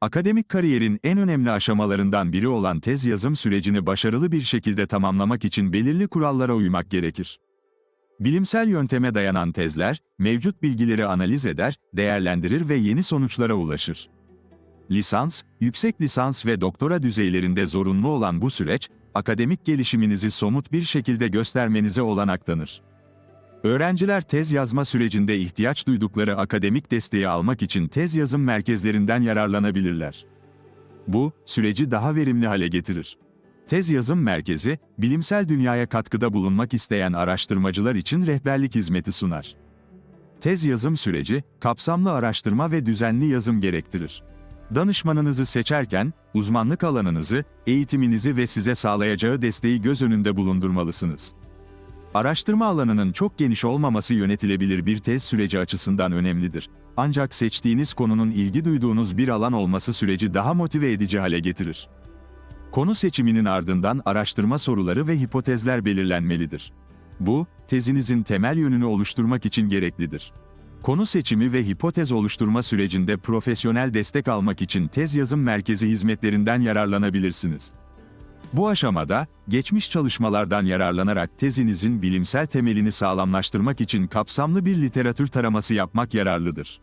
Akademik kariyerin en önemli aşamalarından biri olan tez yazım sürecini başarılı bir şekilde tamamlamak için belirli kurallara uymak gerekir. Bilimsel yönteme dayanan tezler, mevcut bilgileri analiz eder, değerlendirir ve yeni sonuçlara ulaşır. Lisans, yüksek lisans ve doktora düzeylerinde zorunlu olan bu süreç, akademik gelişiminizi somut bir şekilde göstermenize olanak tanır. Öğrenciler tez yazma sürecinde ihtiyaç duydukları akademik desteği almak için tez yazım merkezlerinden yararlanabilirler. Bu, süreci daha verimli hale getirir. Tez yazım merkezi, bilimsel dünyaya katkıda bulunmak isteyen araştırmacılar için rehberlik hizmeti sunar. Tez yazım süreci, kapsamlı araştırma ve düzenli yazım gerektirir. Danışmanınızı seçerken, uzmanlık alanınızı, eğitiminizi ve size sağlayacağı desteği göz önünde bulundurmalısınız. Araştırma alanının çok geniş olmaması yönetilebilir bir tez süreci açısından önemlidir. Ancak seçtiğiniz konunun ilgi duyduğunuz bir alan olması süreci daha motive edici hale getirir. Konu seçiminin ardından araştırma soruları ve hipotezler belirlenmelidir. Bu, tezinizin temel yönünü oluşturmak için gereklidir. Konu seçimi ve hipotez oluşturma sürecinde profesyonel destek almak için tez yazım merkezi hizmetlerinden yararlanabilirsiniz. Bu aşamada, geçmiş çalışmalardan yararlanarak tezinizin bilimsel temelini sağlamlaştırmak için kapsamlı bir literatür taraması yapmak yararlıdır.